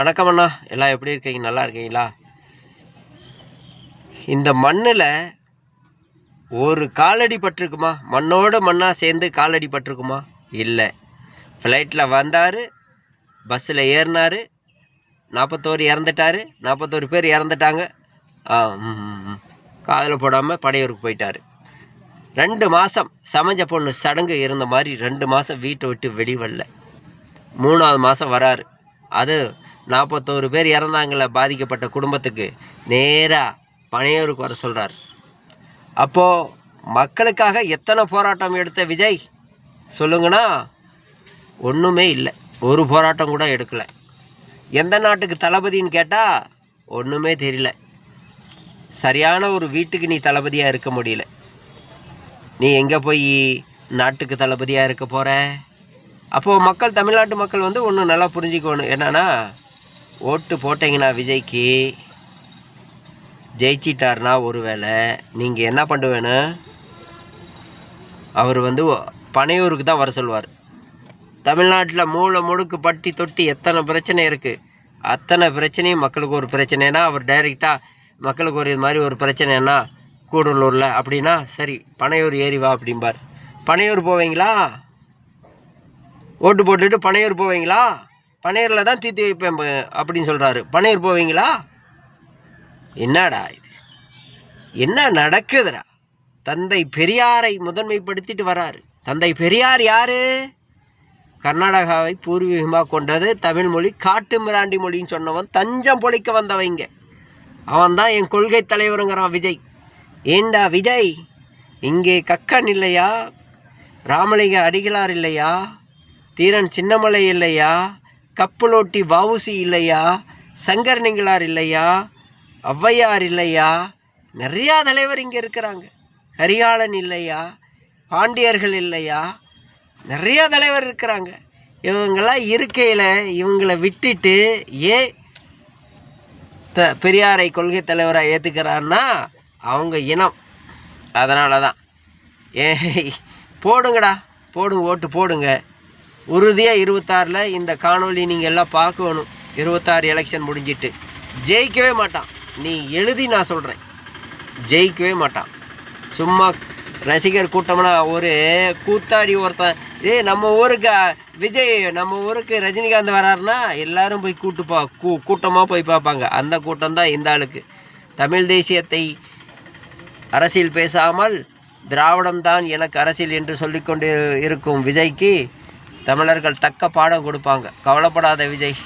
வணக்கம் அண்ணா. எல்லாம் எப்படி இருக்கீங்க? நல்லா இருக்கீங்களா? இந்த மண்ணில் ஒரு காலடி பட்டிருக்குமா? மண்ணோட மண்ணாக சேர்ந்து காலடி பட்டிருக்குமா? இல்லை. ஃப்ளைட்டில் வந்தார் பஸ்ஸில் ஏறினார் நாற்பத்தோரு இறந்துட்டார் நாற்பத்தோரு பேர் இறந்துட்டாங்க. ஆ காதில் போடாமல் படையூருக்கு போயிட்டார். ரெண்டு மாதம் சமைஞ்ச பொண்ணு சடங்கு இருந்த மாதிரி ரெண்டு மாதம் வீட்டை விட்டு வெளிவரல மூணாவது மாதம் வராரு. அது நாற்பத்தோரு பேர் இறந்தாங்கள பாதிக்கப்பட்ட குடும்பத்துக்கு. நேராக பனையூருக்கு வர சொல்கிறார் அப்போது மக்களுக்காக எத்தனை போராட்டம் எடுத்த விஜய்? சொல்லுங்கன்னா ஒன்றுமே இல்லை. ஒரு போராட்டம் கூட எடுக்கலை. எந்த நாட்டுக்கு தளபதின்னு கேட்டால் ஒன்றுமே தெரியல. சரியான ஒரு வீட்டுக்கு நீ தளபதியாக இருக்க முடியல. நீ எங்கே போய் நாட்டுக்கு தளபதியாக இருக்க போகிற அப்போது மக்கள் தமிழ்நாட்டு மக்கள் வந்து ஒன்று நல்லா புரிஞ்சுக்கணும். என்னன்னா ஓட்டு போட்டீங்கன்னா விஜய்க்கு ஜெயிச்சிட்டார்னா ஒருவேளை நீங்கள் என்ன பண்ணுவேன்னு? அவர் வந்து பனையூருக்கு தான் வர சொல்வார். தமிழ்நாட்டில் மூளை முடுக்கு பட்டி தொட்டி எத்தனை பிரச்சனை இருக்குது அத்தனை பிரச்சனையும் மக்களுக்கு ஒரு பிரச்சனைனா அவர் டைரெக்டாக மக்களுக்கு ஒரு இது மாதிரி ஒரு பிரச்சனைனா கூடலூரில் அப்படின்னா சரி பனையூர் ஏறி வா அப்படிம்பார். பனையூர் போவீங்களா? ஓட்டு போட்டுட்டு பனையூர் போவீங்களா? பனையரில் தான் தீர்த்து வைப்பேன் அப்படின்னு சொல்கிறாரு பனையூர் போவீங்களா? என்னடா இது? என்ன நடக்குதுடா? தந்தை பெரியாரை முதன்மைப்படுத்திட்டு வராரு. தந்தை பெரியார் யார்? கர்நாடகாவை பூர்வீகமாக கொண்டது தமிழ்மொழி காட்டு மிராண்டி மொழின்னு சொன்னவன் தஞ்சம் பொழிக்க வந்தவங்க. அவன் தான் என் கொள்கை தலைவருங்கிறான் விஜய். ஏண்டா விஜய்? இங்கே கக்கன் இல்லையா? ராமலிங்க அடிகளார் இல்லையா? தீரன் சின்னமலை இல்லையா? கப்பலோட்டி வவுசி இல்லையா? சங்கர் நிங்களார் இல்லையா? ஔவையார் இல்லையா? நிறையா தலைவர் இங்கே இருக்கிறாங்க. கரிகாலன் இல்லையா? பாண்டியர்கள் இல்லையா? நிறையா தலைவர் இருக்கிறாங்க. இவங்கெல்லாம் இருக்கையில் இவங்களை விட்டுட்டு ஏன் த பெரியாரை கொள்கை தலைவராக ஏற்றுக்கிறான்னா அவங்க இனம். அதனால தான் ஏ போடுங்கடா. போடுங்க ஓட்டு போடுங்க. உறுதியாக இருபத்தாறில் இந்த காணொலி நீங்கள் எல்லாம் பார்க்கணும். இருபத்தாறு எலெக்ஷன் முடிஞ்சிட்டு. ஜெயிக்கவே மாட்டான். நீ எழுதி நான் சொல்கிறேன் ஜெயிக்கவே மாட்டான். சும்மா ரசிகர் கூட்டம்னா ஒரு கூத்தாடி ஒருத்தன். ஏய் நம்ம ஊருக்கு விஜய் நம்ம ஊருக்கு ரஜினிகாந்த் வராருன்னா எல்லாரும் போய் கூட்டுப்பா பா கூ கூட்டமாக போய் பார்ப்பாங்க. அந்த கூட்டம் தான் இந்த ஆளுக்கு. தமிழ் தேசியத்தை அரசியல் பேசாமல் திராவிடம் தான் எனக்கு அரசியல் என்று சொல்லிக்கொண்டு இருக்கும் விஜய்க்கு தமிழர்கள் தக்க பாடம் கொடுப்பாங்க. கவலைப்படாத விஜய்.